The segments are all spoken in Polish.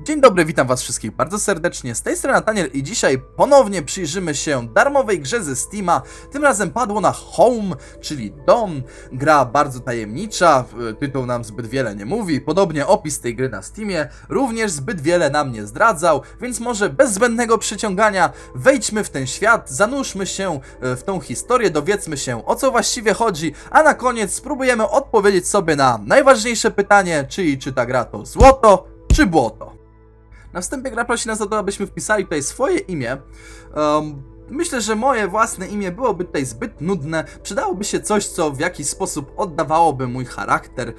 Dzień dobry, witam was wszystkich bardzo serdecznie. Z tej strony Nataniel i dzisiaj ponownie przyjrzymy się darmowej grze ze Steama. Tym razem padło na Home, czyli dom. Gra bardzo tajemnicza, tytuł nam zbyt wiele nie mówi. Podobnie opis tej gry na Steamie również zbyt wiele nam nie zdradzał, więc może bez zbędnego przyciągania wejdźmy w ten świat, zanurzmy się e, w tą historię, dowiedzmy się o co właściwie chodzi, a na koniec spróbujemy odpowiedzieć sobie na najważniejsze pytanie, czyli czy ta gra to złoto, czy błoto. Na wstępie gra prosi nas o to, abyśmy wpisali tutaj swoje imię. Um, myślę, że moje własne imię byłoby tutaj zbyt nudne. Przydałoby się coś, co w jakiś sposób oddawałoby mój charakter. E,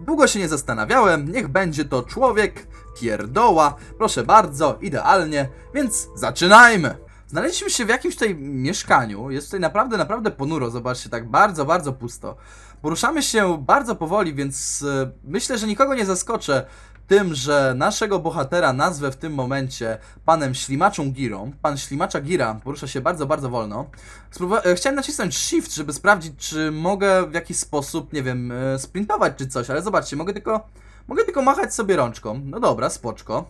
długo się nie zastanawiałem. Niech będzie to człowiek, pierdoła. Proszę bardzo, idealnie. Więc zaczynajmy! Znaleźliśmy się w jakimś tutaj mieszkaniu. Jest tutaj naprawdę, naprawdę ponuro. Zobaczcie, tak bardzo, bardzo pusto. Poruszamy się bardzo powoli, więc e, myślę, że nikogo nie zaskoczę tym, że naszego bohatera nazwę w tym momencie panem Ślimaczą Girą. Pan Ślimacza Gira porusza się bardzo, bardzo wolno. Spróbuwa- e, chciałem nacisnąć Shift, żeby sprawdzić, czy mogę w jakiś sposób, nie wiem, e, sprintować czy coś, ale zobaczcie, mogę tylko, mogę tylko machać sobie rączką. No dobra, spoczko.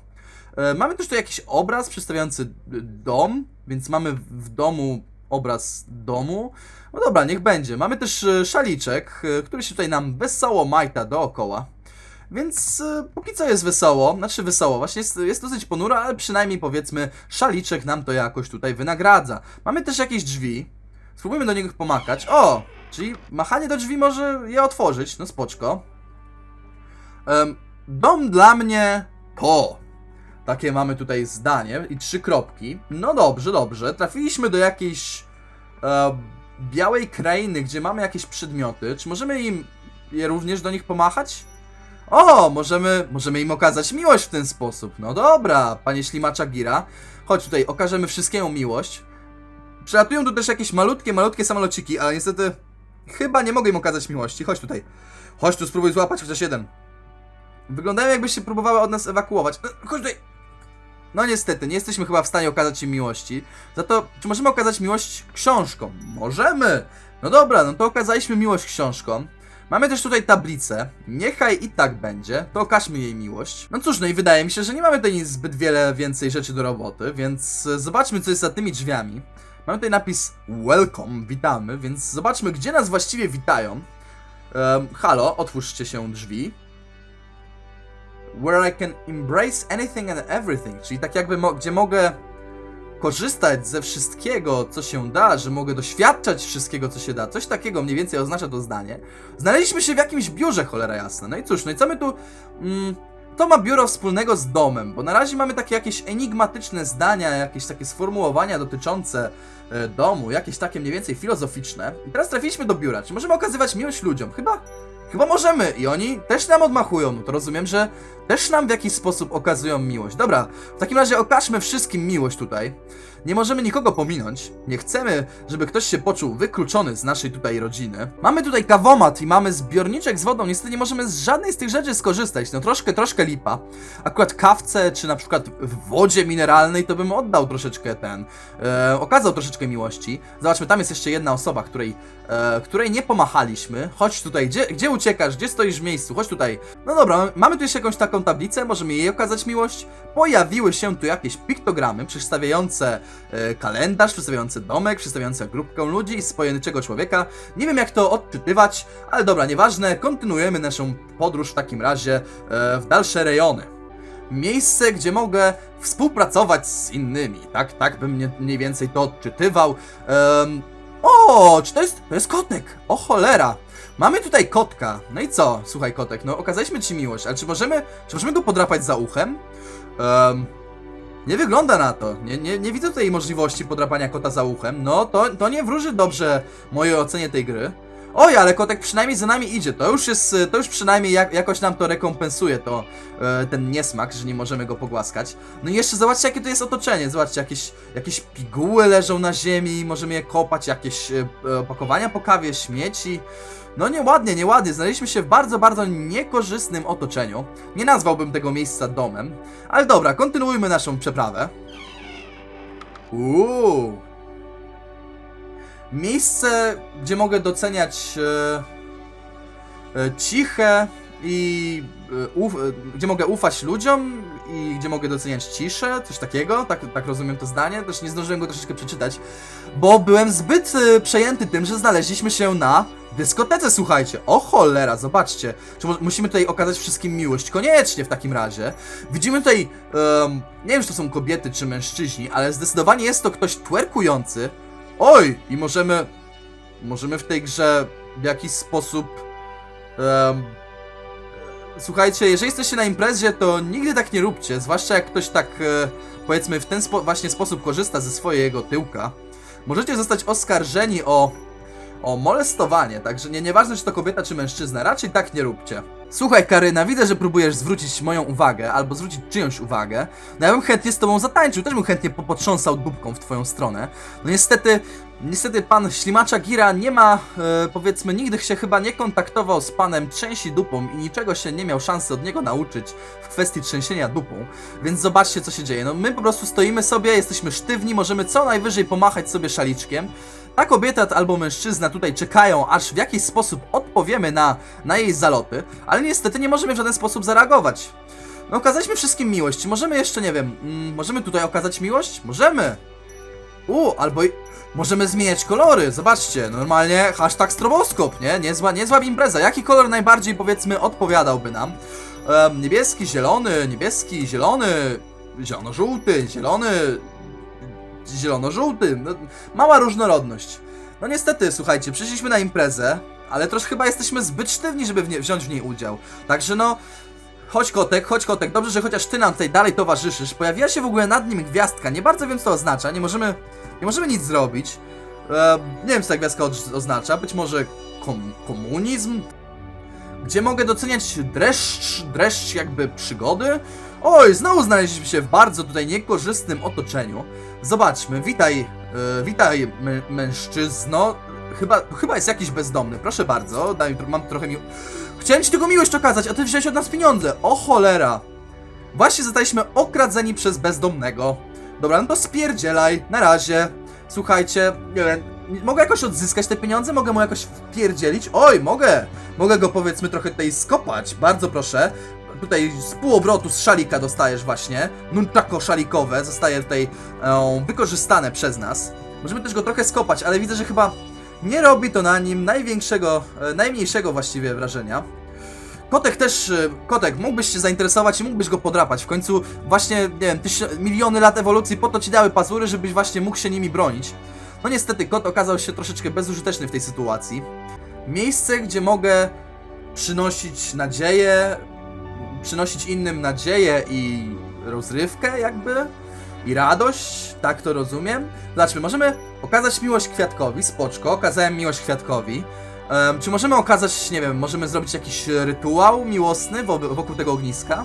E, Mamy też tu jakiś obraz przedstawiający dom, więc mamy w domu obraz domu. No dobra, niech będzie. Mamy też szaliczek, który się tutaj nam wesoło majta dookoła. Więc e, póki co jest wesoło, znaczy wesoło, właśnie jest, jest dosyć ponuro, ale przynajmniej powiedzmy szaliczek nam to jakoś tutaj wynagradza. Mamy też jakieś drzwi, spróbujmy do niego pomakać. O, czyli machanie do drzwi może je otworzyć, no spoczko. Dom dla mnie to. Takie mamy tutaj zdanie i trzy kropki. No dobrze, dobrze. Trafiliśmy do jakiejś e, białej krainy, gdzie mamy jakieś przedmioty. Czy możemy im je również do nich pomachać? O, możemy, możemy im okazać miłość w ten sposób. No dobra, panie ślimacza Gira. Chodź tutaj, okażemy wszystkiemu miłość. Przelatują tu też jakieś malutkie, malutkie samolociki, ale niestety chyba nie mogę im okazać miłości. Chodź tutaj. Chodź tu, spróbuj złapać chociaż jeden. Wyglądają jakby się próbowały od nas ewakuować. E, Chodź tutaj. No niestety, nie jesteśmy chyba w stanie okazać im miłości. Za to, czy możemy okazać miłość książką? Możemy! No dobra, no to okazaliśmy miłość książką. Mamy też tutaj tablicę. Niechaj i tak będzie, to okażmy jej miłość. No cóż, no i wydaje mi się, że nie mamy tutaj zbyt wiele więcej rzeczy do roboty, więc zobaczmy, co jest za tymi drzwiami. Mamy tutaj napis Welcome, witamy, więc zobaczmy, gdzie nas właściwie witają. Um, halo, otwórzcie się drzwi. Where I can embrace anything and everything, czyli tak jakby, mo- gdzie mogę korzystać ze wszystkiego, co się da, że mogę doświadczać wszystkiego, co się da. Coś takiego mniej więcej oznacza to zdanie. Znaleźliśmy się w jakimś biurze, cholera jasna. No i cóż, no i co my tu... Mm, to ma biuro wspólnego z domem, bo na razie mamy takie jakieś enigmatyczne zdania, jakieś takie sformułowania dotyczące e, domu, jakieś takie mniej więcej filozoficzne. I teraz trafiliśmy do biura. Czy możemy okazywać miłość ludziom? Chyba... Chyba możemy i oni też nam odmachują, no to rozumiem, że też nam w jakiś sposób okazują miłość. Dobra, w takim razie okażmy wszystkim miłość tutaj. Nie możemy nikogo pominąć. Nie chcemy, żeby ktoś się poczuł wykluczony z naszej tutaj rodziny. Mamy tutaj kawomat i mamy zbiorniczek z wodą. Niestety nie możemy z żadnej z tych rzeczy skorzystać. No troszkę, troszkę lipa. Akurat kawce, czy na przykład w wodzie mineralnej, to bym oddał troszeczkę ten, e, okazał troszeczkę miłości. Zobaczmy, tam jest jeszcze jedna osoba, której, e, której nie pomachaliśmy. Chodź tutaj, gdzie, gdzie uciekasz? Gdzie stoisz w miejscu? Chodź tutaj. No dobra, mamy tu jeszcze jakąś taką tablicę, możemy jej okazać miłość. Pojawiły się tu jakieś piktogramy przedstawiające e, kalendarz, przedstawiające domek, przedstawiające grupkę ludzi z pojedynczego człowieka. Nie wiem jak to odczytywać, ale dobra, nieważne. Kontynuujemy naszą podróż w takim razie e, w dalsze rejony. Miejsce, gdzie mogę współpracować z innymi, tak? Tak bym mniej- mniej więcej to odczytywał. O, czy to jest, to jest kotek? O cholera! Mamy tutaj kotka. No i co? Słuchaj, kotek, no okazaliśmy ci miłość, ale czy możemy, czy możemy go podrapać za uchem? Em, nie wygląda na to. Nie, nie, nie widzę tutaj możliwości podrapania kota za uchem. No, to, to nie wróży dobrze mojej ocenie tej gry. Oj, ale kotek przynajmniej za nami idzie. To już jest, to już przynajmniej jak, jakoś nam to rekompensuje, to e, ten niesmak, że nie możemy go pogłaskać. No i jeszcze zobaczcie, jakie to jest otoczenie. Zobaczcie, jakieś, jakieś piguły leżą na ziemi, możemy je kopać, jakieś e, e, opakowania po kawie, śmieci. No nieładnie, nieładnie. Znaleźliśmy się w bardzo, bardzo niekorzystnym otoczeniu. Nie nazwałbym tego miejsca domem. Ale dobra, kontynuujmy naszą przeprawę. Uuu. Miejsce, gdzie mogę doceniać e, e, ciche i e, uf, e, gdzie mogę ufać ludziom i gdzie mogę doceniać ciszę, coś takiego, tak, tak rozumiem to zdanie, też nie zdążyłem go troszeczkę przeczytać, bo byłem zbyt y, przejęty tym, że znaleźliśmy się na dyskotece, słuchajcie, o cholera, zobaczcie, czy musimy tutaj okazać wszystkim miłość, koniecznie w takim razie, widzimy tutaj, nie wiem, czy to są kobiety, czy mężczyźni, ale zdecydowanie jest to ktoś twerkujący, oj, i możemy, możemy w tej grze w jakiś sposób, Słuchajcie, jeżeli jesteście na imprezie, to nigdy tak nie róbcie, zwłaszcza jak ktoś tak, e, powiedzmy, w ten spo właśnie sposób korzysta ze swojego tyłka. Możecie zostać oskarżeni o, o molestowanie, także nie, nieważne czy to kobieta czy mężczyzna, raczej tak nie róbcie. Słuchaj Karyna, widzę, że próbujesz zwrócić moją uwagę, albo zwrócić czyjąś uwagę. No ja bym chętnie z tobą zatańczył, też bym chętnie popotrząsał dupką w twoją stronę. No niestety, niestety pan Ślimacza Gira nie ma, e, powiedzmy, nigdy się chyba nie kontaktował z panem Trzęsi Dupą i niczego się nie miał szansy od niego nauczyć w kwestii trzęsienia dupą. Więc zobaczcie, co się dzieje. No my po prostu stoimy sobie, jesteśmy sztywni, możemy co najwyżej pomachać sobie szaliczkiem. Ta kobieta albo mężczyzna tutaj czekają, aż w jakiś sposób odpowiemy na, na jej zaloty, ale niestety nie możemy w żaden sposób zareagować. No okazaliśmy wszystkim miłość. Możemy jeszcze, nie wiem, mm, możemy tutaj okazać miłość? Możemy. U, albo i... możemy zmieniać kolory. Zobaczcie, normalnie hashtag stroboskop, nie? Niezła, niezła impreza. Jaki kolor najbardziej, powiedzmy, odpowiadałby nam? Em, niebieski, zielony, niebieski, zielony, zielono-żółty, zielony, zielono-żółty. No, mała różnorodność. No niestety, słuchajcie, przyszliśmy na imprezę, ale troszkę chyba jesteśmy zbyt sztywni, żeby w nie, wziąć w niej udział. Także no, chodź kotek, chodź kotek, dobrze, że chociaż ty nam tutaj dalej towarzyszysz. Pojawiła się w ogóle nad nim gwiazdka, nie bardzo wiem co to oznacza, nie możemy, nie możemy nic zrobić. E, nie wiem co ta gwiazdka oznacza, być może kom, komunizm? Gdzie mogę doceniać dreszcz, dreszcz jakby przygody? Oj, znowu znaleźliśmy się w bardzo tutaj niekorzystnym otoczeniu. Zobaczmy, witaj, e, witaj mę- mężczyzno. Chyba, chyba jest jakiś bezdomny, proszę bardzo, daj, mam trochę mi... Chciałem ci tylko miłość okazać, a ty wziąłeś od nas pieniądze, o cholera. Właśnie zostaliśmy okradzeni przez bezdomnego. Dobra, no to spierdzielaj, na razie. Słuchajcie, nie wiem, mogę jakoś odzyskać te pieniądze? Mogę mu jakoś wpierdzielić? Oj, mogę! Mogę go powiedzmy trochę tutaj skopać, bardzo proszę. Tutaj z półobrotu z szalika dostajesz właśnie. Nuntako szalikowe zostaje tutaj e, wykorzystane przez nas. Możemy też go trochę skopać, ale widzę, że chyba nie robi to na nim największego, e, najmniejszego właściwie wrażenia. Kotek też, e, Kotek, mógłbyś się zainteresować i mógłbyś go podrapać. W końcu właśnie, nie wiem, miliony lat ewolucji po to ci dały pazury, żebyś właśnie mógł się nimi bronić. No niestety, kot okazał się troszeczkę bezużyteczny w tej sytuacji. Miejsce, gdzie mogę przynosić nadzieję, przynosić innym nadzieję i rozrywkę jakby i radość, tak to rozumiem. Zobaczmy, możemy okazać miłość Kwiatkowi, spoczko, okazałem miłość Kwiatkowi. Em, czy możemy okazać, nie wiem, możemy zrobić jakiś rytuał miłosny wo- wokół tego ogniska?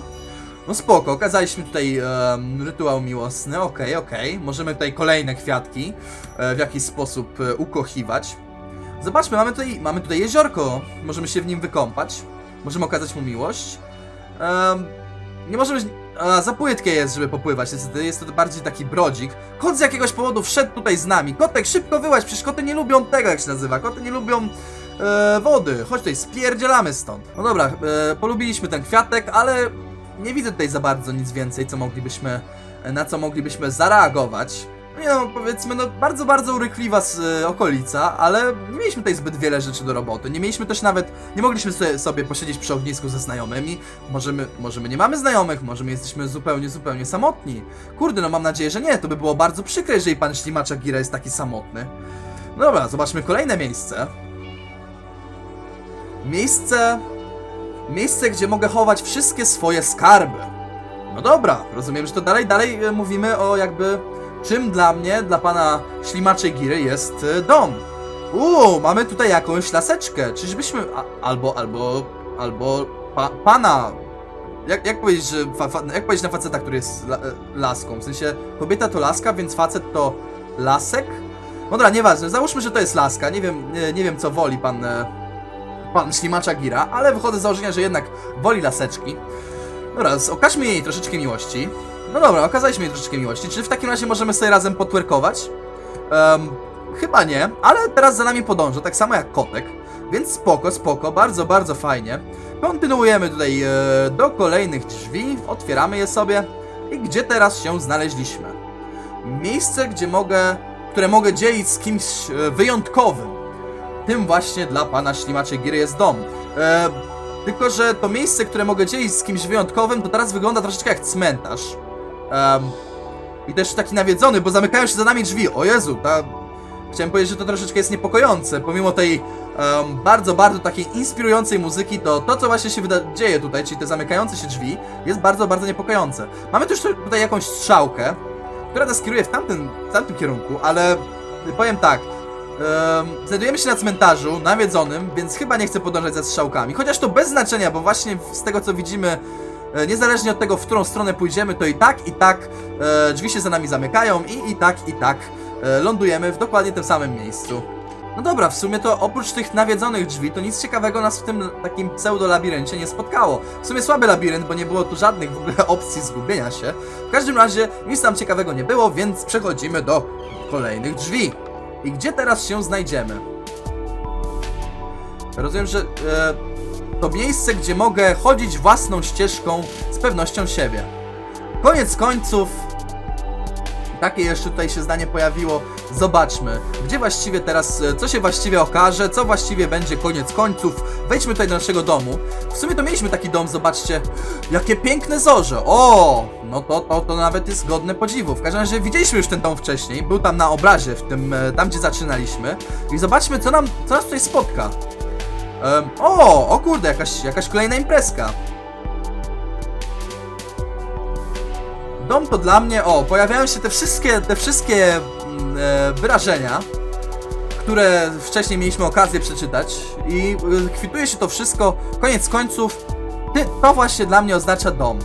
No spoko, okazaliśmy tutaj em, rytuał miłosny, okej, okej. Możemy tutaj kolejne kwiatki e, w jakiś sposób e, ukochiwać. Zobaczmy, mamy tutaj, mamy tutaj jeziorko, możemy się w nim wykąpać. Możemy okazać mu miłość. Em, nie możemy... A, za płytkie jest, żeby popływać, niestety jest to bardziej taki brodzik. Kot z jakiegoś powodu wszedł tutaj z nami. Kotek, szybko wyłaź, przecież koty nie lubią tego, jak się nazywa. Koty nie lubią e, wody. Chodź tutaj, spierdzielamy stąd. No dobra, e, polubiliśmy ten kwiatek, ale nie widzę tutaj za bardzo nic więcej, co moglibyśmy, na co moglibyśmy zareagować. Nie no, powiedzmy, no bardzo, bardzo urykliwa z e, okolica, ale nie mieliśmy tutaj zbyt wiele rzeczy do roboty. Nie mieliśmy też nawet, nie mogliśmy sobie, sobie posiedzieć przy ognisku ze znajomymi. Może my, może my nie mamy znajomych, może my jesteśmy zupełnie, zupełnie samotni. Kurde, no mam nadzieję, że nie. To by było bardzo przykre, jeżeli pan Ślimacza Gira jest taki samotny. No dobra, zobaczmy kolejne miejsce. Miejsce... Miejsce, gdzie mogę chować wszystkie swoje skarby. No dobra, rozumiem, że to dalej, dalej e, mówimy o jakby czym dla mnie, dla pana Ślimaczej Giry jest e, dom. Uuu, mamy tutaj jakąś laseczkę. Czyżbyśmy... A, albo, albo, albo pa, pana... Jak, jak, powiedzieć, że fa, fa, jak powiedzieć na faceta, który jest la, e, laską? W sensie kobieta to laska, więc facet to lasek? No dobra, nieważne, załóżmy, że to jest laska. Nie wiem, nie, nie wiem co woli pan... E, pan Ślimacza Gira, ale wychodzę z założenia, że jednak woli laseczki. Dobra, okażmy jej troszeczkę miłości. No dobra, okazaliśmy jej troszeczkę miłości. Czy w takim razie możemy sobie razem potwerkować? Em, chyba nie, ale teraz za nami podąża, tak samo jak kotek. Więc spoko, spoko, bardzo, bardzo fajnie. Kontynuujemy tutaj e, do kolejnych drzwi, otwieramy je sobie. I gdzie teraz się znaleźliśmy? Miejsce, gdzie mogę, które mogę dzielić z kimś e, wyjątkowym. Tym właśnie dla pana Ślimaczej Giry jest dom. E, tylko, że to miejsce, które mogę dzielić z kimś wyjątkowym, to teraz wygląda troszeczkę jak cmentarz. Em, I też taki nawiedzony, bo zamykają się za nami drzwi. O Jezu, ta... Chciałem powiedzieć, że to troszeczkę jest niepokojące. Pomimo tej em, bardzo, bardzo takiej inspirującej muzyki, to to, co właśnie się dzieje tutaj, czyli te zamykające się drzwi, jest bardzo, bardzo niepokojące. Mamy też tutaj jakąś strzałkę, która nas kieruje w tamtym, w tamtym kierunku, ale powiem tak. em, znajdujemy się na cmentarzu nawiedzonym, więc chyba nie chcę podążać za strzałkami. Chociaż to bez znaczenia, bo właśnie z tego co widzimy, niezależnie od tego, w którą stronę pójdziemy, to i tak, i tak e, drzwi się za nami zamykają i i tak, i tak e, lądujemy w dokładnie tym samym miejscu. No dobra, w sumie to oprócz tych nawiedzonych drzwi, to nic ciekawego nas w tym takim pseudo-labiryncie nie spotkało. W sumie słaby labirynt, bo nie było tu żadnych w ogóle opcji zgubienia się. W każdym razie nic tam ciekawego nie było, więc przechodzimy do kolejnych drzwi. I gdzie teraz się znajdziemy? Rozumiem, że e, to miejsce, gdzie mogę chodzić własną ścieżką z pewnością siebie. Koniec końców, takie jeszcze tutaj się zdanie pojawiło. Zobaczmy, gdzie właściwie teraz, e, co się właściwie okaże, co właściwie będzie koniec końców. Wejdźmy tutaj do naszego domu. W sumie to mieliśmy taki dom, zobaczcie, jakie piękne zorze. O, no to, to, to nawet jest godne podziwu. W każdym razie widzieliśmy już ten dom wcześniej, był tam na obrazie, w tym, e, tam gdzie zaczynaliśmy. I zobaczmy, co nam, co nas tutaj spotka. O, o kurde, jakaś, jakaś kolejna imprezka. Dom to dla mnie, o, pojawiają się te wszystkie, te wszystkie mm, e, wyrażenia, które wcześniej mieliśmy okazję przeczytać i e, kwituje się to wszystko, koniec końców, ty, to właśnie dla mnie oznacza dom.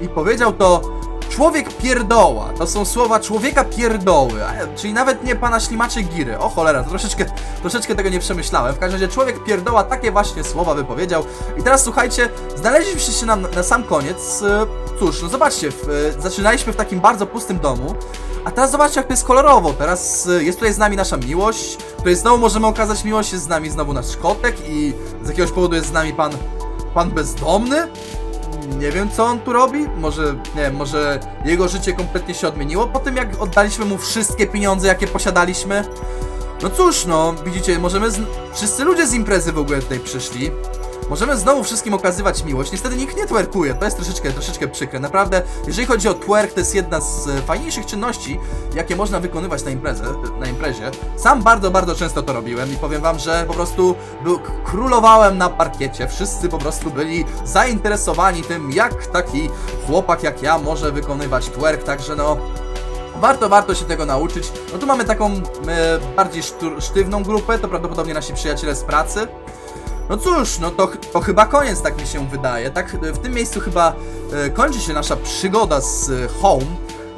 I powiedział to człowiek pierdoła, to są słowa człowieka pierdoły, czyli nawet nie pana ślimaczej giry. O cholera, troszeczkę, troszeczkę tego nie przemyślałem. W każdym razie człowiek pierdoła takie właśnie słowa wypowiedział. I teraz słuchajcie, znaleźliśmy się nam na sam koniec. e, Cóż, no zobaczcie, w, e, zaczynaliśmy w takim bardzo pustym domu, a teraz zobaczcie jak to jest kolorowo. Teraz e, jest tutaj z nami nasza miłość, której znowu możemy okazać miłość, jest z nami znowu nasz kotek i z jakiegoś powodu jest z nami pan, pan bezdomny. Nie wiem co on tu robi, może, nie wiem, może jego życie kompletnie się odmieniło po tym jak oddaliśmy mu wszystkie pieniądze jakie posiadaliśmy. No cóż, no, widzicie, możemy. Z... Wszyscy ludzie z imprezy w ogóle tutaj przyszli. Możemy znowu wszystkim okazywać miłość. Niestety nikt nie twerkuje, to jest troszeczkę, troszeczkę przykre. Naprawdę, jeżeli chodzi o twerk, to jest jedna z e, fajniejszych czynności, jakie można wykonywać na, imprezę, na imprezie. Sam bardzo, bardzo często to robiłem i powiem wam, że po prostu był, królowałem na parkiecie. Wszyscy po prostu byli zainteresowani tym, jak taki chłopak jak ja może wykonywać twerk, także no. Warto, warto się tego nauczyć. No tu mamy taką e, bardziej sztywną grupę, to prawdopodobnie nasi przyjaciele z pracy. No cóż, no to, to chyba koniec, tak mi się wydaje. Tak, e, w tym miejscu chyba e, kończy się nasza przygoda z e, Home.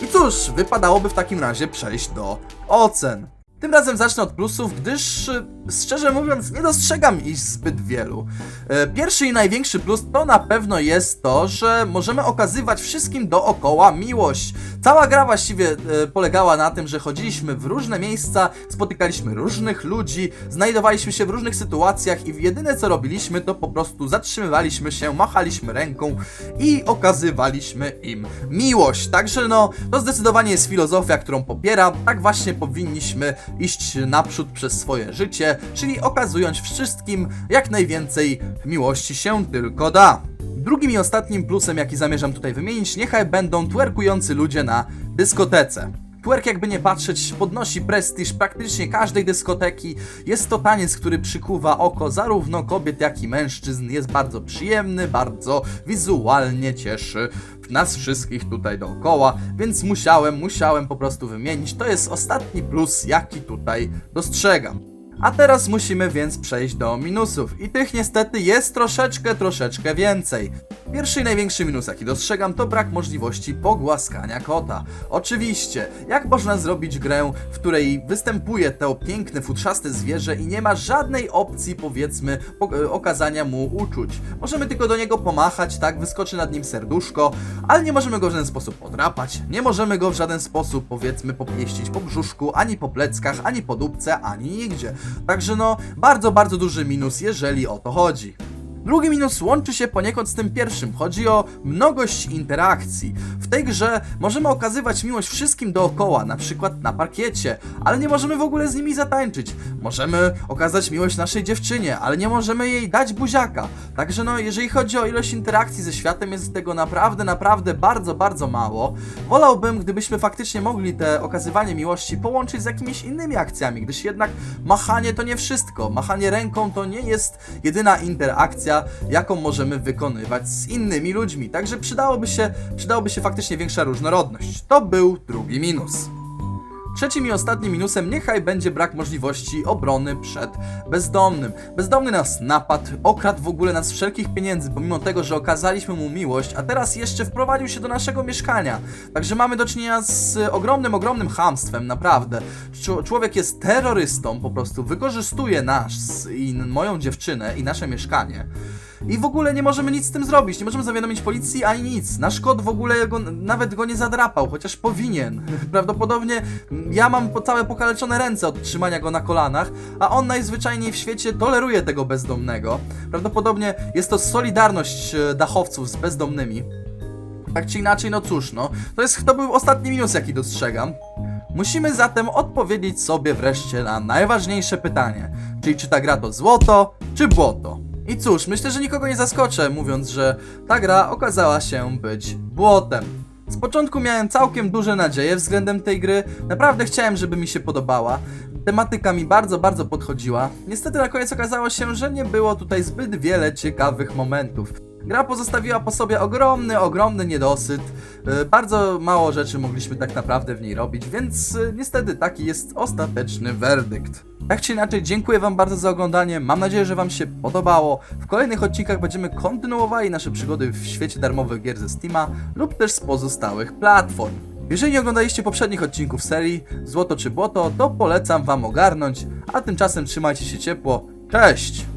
I cóż, wypadałoby w takim razie przejść do ocen. Tym razem zacznę od plusów, gdyż e, szczerze mówiąc nie dostrzegam ich zbyt wielu. E, Pierwszy i największy plus to na pewno jest to, że możemy okazywać wszystkim dookoła miłość. Cała gra właściwie e, polegała na tym, że chodziliśmy w różne miejsca, spotykaliśmy różnych ludzi, znajdowaliśmy się w różnych sytuacjach i jedyne co robiliśmy to po prostu zatrzymywaliśmy się, machaliśmy ręką i okazywaliśmy im miłość. Także no, to zdecydowanie jest filozofia, którą popieram. Tak właśnie powinniśmy iść naprzód przez swoje życie, czyli okazując wszystkim jak najwięcej miłości się tylko da. Drugim i ostatnim plusem, jaki zamierzam tutaj wymienić, niechaj będą twerkujący ludzie na dyskotece. Twerk, jakby nie patrzeć, podnosi prestiż praktycznie każdej dyskoteki. Jest to taniec, który przykuwa oko zarówno kobiet, jak i mężczyzn. Jest bardzo przyjemny, bardzo wizualnie cieszy nas wszystkich tutaj dookoła, więc musiałem, musiałem po prostu wymienić. To jest ostatni plus, jaki tutaj dostrzegam. A teraz musimy więc przejść do minusów i tych niestety jest troszeczkę, troszeczkę więcej. Pierwszy i największy minus jaki dostrzegam to brak możliwości pogłaskania kota. Oczywiście, jak można zrobić grę, w której występuje to piękne, futrzaste zwierzę i nie ma żadnej opcji powiedzmy po- e, okazania mu uczuć. Możemy tylko do niego pomachać, tak, wyskoczy nad nim serduszko, ale nie możemy go w żaden sposób podrapać, nie możemy go w żaden sposób powiedzmy popieścić po brzuszku, ani po pleckach, ani po dupce, ani nigdzie. Także no, bardzo, bardzo duży minus, jeżeli o to chodzi. Drugi minus łączy się poniekąd z tym pierwszym. Chodzi o mnogość interakcji. W tej grze możemy okazywać miłość wszystkim dookoła, na przykład na parkiecie, ale nie możemy w ogóle z nimi zatańczyć. Możemy okazać miłość naszej dziewczynie, ale nie możemy jej dać buziaka. Także no, jeżeli chodzi o ilość interakcji ze światem, jest tego naprawdę, naprawdę bardzo, bardzo mało. Wolałbym, gdybyśmy faktycznie mogli te okazywanie miłości połączyć z jakimiś innymi akcjami, gdyż jednak machanie to nie wszystko. Machanie ręką to nie jest jedyna interakcja, jaką możemy wykonywać z innymi ludźmi. Także przydałoby się, przydałoby się faktycznie większa różnorodność. To był drugi minus. Trzecim i ostatnim minusem niechaj będzie brak możliwości obrony przed bezdomnym. Bezdomny nas napadł, okradł w ogóle nas wszelkich pieniędzy, pomimo tego, że okazaliśmy mu miłość, a teraz jeszcze wprowadził się do naszego mieszkania. Także mamy do czynienia z ogromnym, ogromnym chamstwem, naprawdę. Człowiek jest terrorystą, po prostu wykorzystuje nas i moją dziewczynę i nasze mieszkanie. I w ogóle nie możemy nic z tym zrobić, nie możemy zawiadomić policji ani nic. Nasz kot w ogóle go, nawet go nie zadrapał, chociaż powinien. Prawdopodobnie mm, ja mam całe pokaleczone ręce od trzymania go na kolanach, a on najzwyczajniej w świecie toleruje tego bezdomnego. Prawdopodobnie jest to solidarność e, dachowców z bezdomnymi. Tak czy inaczej, no cóż, no. To, jest, to był ostatni minus, jaki dostrzegam. Musimy zatem odpowiedzieć sobie wreszcie na najważniejsze pytanie. Czyli czy ta gra to złoto, czy błoto? I cóż, myślę, że nikogo nie zaskoczę, mówiąc, że ta gra okazała się być błotem. Z początku miałem całkiem duże nadzieje względem tej gry, naprawdę chciałem, żeby mi się podobała. Tematyka mi bardzo, bardzo podchodziła. Niestety na koniec okazało się, że nie było tutaj zbyt wiele ciekawych momentów. Gra pozostawiła po sobie ogromny, ogromny niedosyt. Yy, Bardzo mało rzeczy mogliśmy tak naprawdę w niej robić, więc yy, niestety taki jest ostateczny werdykt. Tak czy inaczej, dziękuję Wam bardzo za oglądanie. Mam nadzieję, że Wam się podobało. W kolejnych odcinkach będziemy kontynuowali nasze przygody w świecie darmowych gier ze Steama lub też z pozostałych platform. Jeżeli nie oglądaliście poprzednich odcinków serii Złoto czy Błoto, to polecam Wam ogarnąć, a tymczasem trzymajcie się ciepło. Cześć!